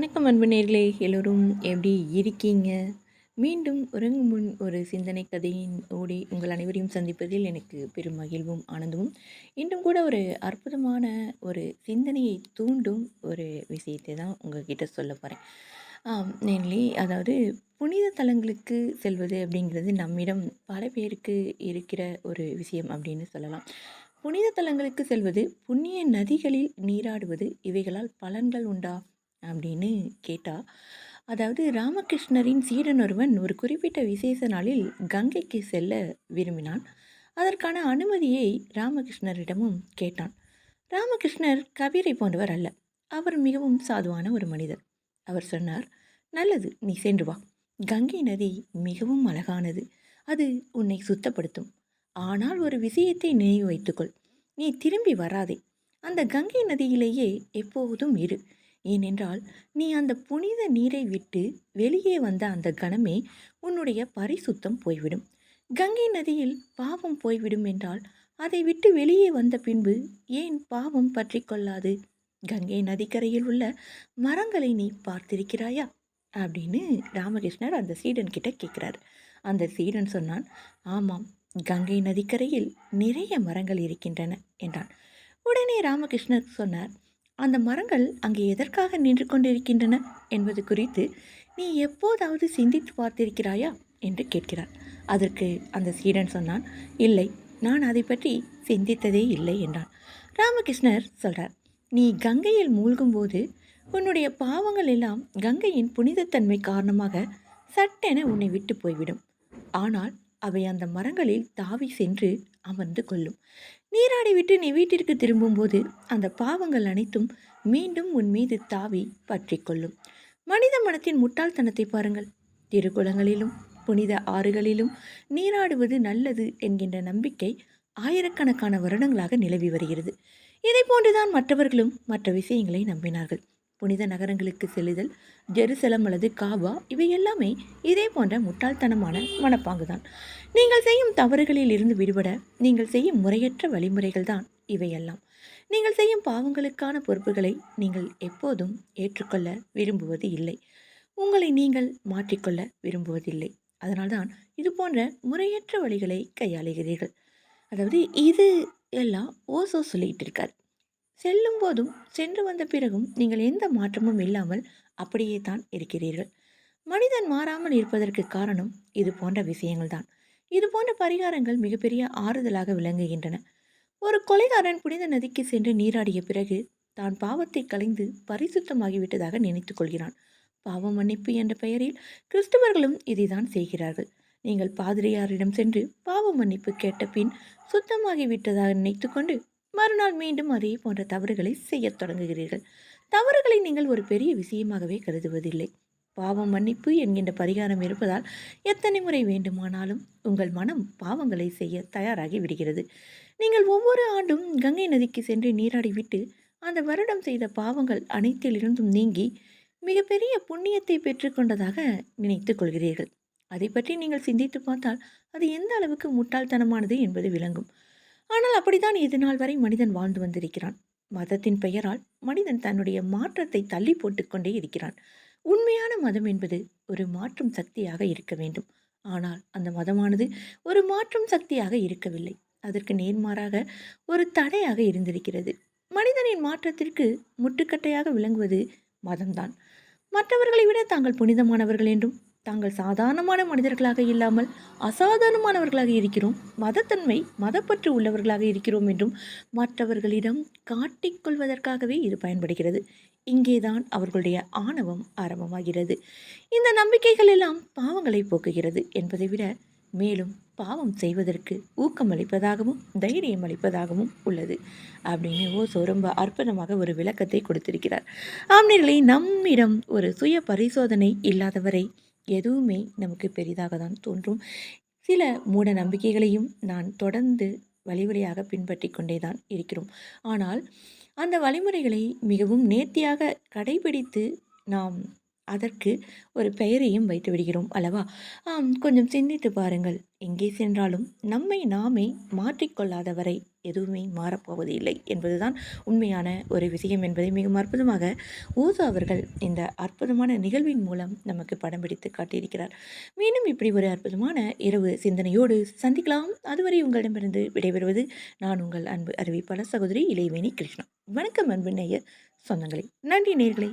வணக்கம் அன்பு நேர்களே எல்லோரும் எப்படி இருக்கீங்க? மீண்டும் உறங்கும் முன் ஒரு சிந்தனை கதையின் ஓடி உங்கள் அனைவரையும் சந்திப்பதில் எனக்கு பெரும் மகிழ்வும் ஆனந்தமும். இன்றும் கூட ஒரு அற்புதமான ஒரு சிந்தனையை தூண்டும் ஒரு விஷயத்தை தான் உங்ககிட்ட சொல்ல போகிறேன் நேன்லி அதாவது புனித தலங்களுக்கு செல்வது அப்படிங்கிறது நம்மிடம் பல பேருக்கு இருக்கிற ஒரு விஷயம் அப்படின்னு சொல்லலாம். புனித தலங்களுக்கு செல்வது புண்ணிய நதிகளில் நீராடுவது இவைகளால் பலன்கள் உண்டா? அப்படின்னு கேட்டா, அதாவது ராமகிருஷ்ணரின் சீடன் ஒருவன் ஒரு குறிப்பிட்ட விசேஷ நாளில் கங்கைக்கு செல்ல விரும்பினான். அதற்கான அனுமதியை ராமகிருஷ்ணரிடமும் கேட்டான். ராமகிருஷ்ணர் கபீரை போன்றவர் அல்ல. அவர் மிகவும் சாதுவான ஒரு மனிதர். அவர் சொன்னார், "நல்லது, நீ சென்று வா. கங்கை நதி மிகவும் அழகானது. அது உன்னை சுத்தப்படுத்தும். ஆனால் ஒரு விஷயத்தை நினைவு வைத்துக்கொள். நீ திரும்பி வராதே. அந்த கங்கை நதியிலேயே எப்போதும் இரு. ஏனென்றால் நீ அந்த புனித நீரை விட்டு வெளியே வந்த அந்த கணமே உன்னுடைய பரிசுத்தம் போய்விடும். கங்கை நதியில் பாவம் போய்விடும் என்றால் அதை விட்டு வெளியே வந்த பின்பு ஏன் பாவம் பற்றி கொள்ளாது? கங்கை நதிக்கரையில் உள்ள மரங்களை நீ பார்த்திருக்கிறாயா? அப்படின்னு ராமகிருஷ்ணர் அந்த சீடன் கிட்ட கேட்குறாரு. அந்த சீடன் சொன்னான் ஆமாம் கங்கை நதிக்கரையில் நிறைய மரங்கள் இருக்கின்றன என்றான். உடனே ராமகிருஷ்ணர் சொன்னார் அந்த மரங்கள் அங்கே எதற்காக நின்று கொண்டிருக்கின்றன என்பது குறித்து நீ எப்போதாவது சிந்தித்து பார்த்திருக்கிறாயா? என்று கேட்கிறார் அதற்கு அந்த சீடன் சொன்னான் இல்லை நான் அதை பற்றி சிந்தித்ததே இல்லை என்றான். ராமகிருஷ்ணர் சொல்கிறார் நீ கங்கையில் மூழ்கும்போது உன்னுடைய பாவங்கள் எல்லாம் கங்கையின் புனிதத்தன்மை காரணமாக சட்டென உன்னை விட்டு போய்விடும். ஆனால் அவை அந்த மரங்களில் தாவி சென்று அமர்ந்து கொள்ளும். நீராடி விட்டு நீ வீட்டிற்கு திரும்பும்போது அந்த பாவங்கள் அனைத்தும் மீண்டும் உன் மீது தாவி பற்றி கொள்ளும். மனித மனத்தின் முட்டாள்தனத்தை பாருங்கள். திருக்குளங்களிலும் புனித ஆறுகளிலும் நீராடுவது நல்லது என்கின்ற நம்பிக்கை ஆயிரக்கணக்கான வருடங்களாக நிலவி வருகிறது. இதை போன்றுதான் மற்றவர்களும் மற்ற விஷயங்களை நம்பினார்கள். புனித நகரங்களுக்கு செல்லுதல் ஜெருசலம் அல்லது காபா இவை எல்லாமே இதே போன்ற முட்டாள்தனமான மனப்பாங்குதான். நீங்கள் செய்யும் தவறுகளில் இருந்து விடுபட நீங்கள் செய்யும் முறையற்ற வழிமுறைகள் தான் இவையெல்லாம். நீங்கள் செய்யும் பாவங்களுக்கான பொறுப்புகளை நீங்கள் எப்போதும் ஏற்றுக்கொள்ள விரும்புவது இல்லை. உங்களை நீங்கள் மாற்றிக்கொள்ள விரும்புவதில்லை. அதனால்தான் இது போன்ற முறையற்ற வழிகளை கையாளுகிறீர்கள். அதாவது இது எல்லாம் ஓசோ சொல்லிகிட்டு இருக்கார். செல்லும் போதும் சென்று வந்த பிறகும் நீங்கள் எந்த மாற்றமும் இல்லாமல் அப்படியே தான் இருக்கிறீர்கள். மனிதன் மாறாமல் இருப்பதற்கு காரணம் இது போன்ற விஷயங்கள் தான் இது போன்ற பரிகாரங்கள் மிகப்பெரிய ஆறுதலாக விளங்குகின்றன. ஒரு கொலைகாரன் புனித நதிக்கு சென்று நீராடிய பிறகு தான் பாவத்தை கலைந்து பரிசுத்தமாகிவிட்டதாக நினைத்துக் கொள்கிறான். பாவ மன்னிப்பு என்ற பெயரில் கிறிஸ்தவர்களும் இதைதான் செய்கிறார்கள். நீங்கள் பாதிரியாரிடம் சென்று பாவ மன்னிப்பு கேட்ட பின் சுத்தமாகிவிட்டதாக நினைத்துக்கொண்டு மறுநாள் மீண்டும் அதே போன்ற தவறுகளை செய்யத் தொடங்குகிறீர்கள். தவறுகளை நீங்கள் ஒரு பெரிய விஷயமாகவே கருதுவதில்லை. பாவம் மன்னிப்பு என்கின்ற பரிகாரம் இருப்பதால் எத்தனை முறை வேண்டுமானாலும் உங்கள் மனம் பாவங்களை செய்ய தயாராகி விடுகிறது. நீங்கள் ஒவ்வொரு ஆண்டும் கங்கை நதிக்கு சென்று நீராடிவிட்டு அந்த வருடம் செய்த பாவங்கள் அனைத்திலிருந்தும் நீங்கி மிகப்பெரிய புண்ணியத்தை பெற்றுக்கொண்டதாக நினைத்துக் கொள்கிறீர்கள். அதை பற்றி நீங்கள் சிந்தித்து பார்த்தால் அது எந்த அளவுக்கு முட்டாள்தனமானது என்பது விளங்கும். ஆனால் அப்படித்தான் இது நாள் வரை மனிதன் வாழ்ந்து வந்திருக்கிறான். மதத்தின் பெயரால் மனிதன் தன்னுடைய மாற்றத்தை தள்ளி போட்டுக்கொண்டே இருக்கிறான். உண்மையான மதம் என்பது ஒரு மாற்றும் சக்தியாக இருக்க வேண்டும். ஆனால் அந்த மதமானது ஒரு மாற்றும் சக்தியாக இருக்கவில்லை. அதற்கு நேர்மாறாக ஒரு தடையாக இருந்திருக்கிறது. மனிதனின் மாற்றத்திற்கு முட்டுக்கட்டையாக விளங்குவது மதம்தான். மற்றவர்களை விட தாங்கள் புனிதமானவர்கள் என்றும் தாங்கள் சாதாரணமான மனிதர்களாக இல்லாமல் அசாதாரணமானவர்களாக இருக்கிறோம். மதத்தன்மை மதப்பற்று உள்ளவர்களாக இருக்கிறோம் என்றும் மற்றவர்களிடம் காட்டிக்கொள்வதற்காகவே இது பயன்படுகிறது. இங்கேதான் அவர்களுடைய ஆணவம் ஆரம்பமாகிறது. இந்த நம்பிக்கைகள் எல்லாம் பாவங்களை போக்குகிறது என்பதை விட மேலும் பாவம் செய்வதற்கு ஊக்கம் அளிப்பதாகவும் தைரியம் அளிப்பதாகவும் உள்ளது அப்படின்னு ஓசோ ரொம்ப அற்புதமாக ஒரு விளக்கத்தை கொடுத்திருக்கிறார். ஆம்னிகளை நம்மிடம் ஒரு சுய பரிசோதனை இல்லாதவரை எதுவுமே நமக்கு பெரிதாக தான் தோன்றும். சில மூட நம்பிக்கைகளையும் நான் தொடர்ந்து வழிமுறையாக பின்பற்றி கொண்டே தான் இருக்கிறோம். ஆனால் அந்த வழிமுறைகளை மிகவும் நேர்த்தியாக கடைபிடித்து நாம் அதற்கு ஒரு பெயரையும் வைத்து விடுகிறோம் அல்லவா? ஆம் கொஞ்சம் சிந்தித்து பாருங்கள். எங்கே சென்றாலும் நம்மை நாமே மாற்றிக்கொள்ளாதவரை எதுவுமே மாறப்போவது இல்லை என்பதுதான் உண்மையான ஒரு விஷயம் என்பதை மிகவும் அற்புதமாக ஊசா அவர்கள் இந்த அற்புதமான நிகழ்வின் மூலம் நமக்கு படம் பிடித்து காட்டியிருக்கிறார். மீண்டும் இப்படி ஒரு அற்புதமான இரவு சிந்தனையோடு சந்திக்கலாம். அதுவரை உங்களிடமிருந்து விடைபெறுவது நான் உங்கள் அன்பு அறிவிப்பாளர் சகோதரி இளைவேணி கிருஷ்ணா. வணக்கம் அன்பு நேயர் சொந்தங்களே. நன்றி நேர்களே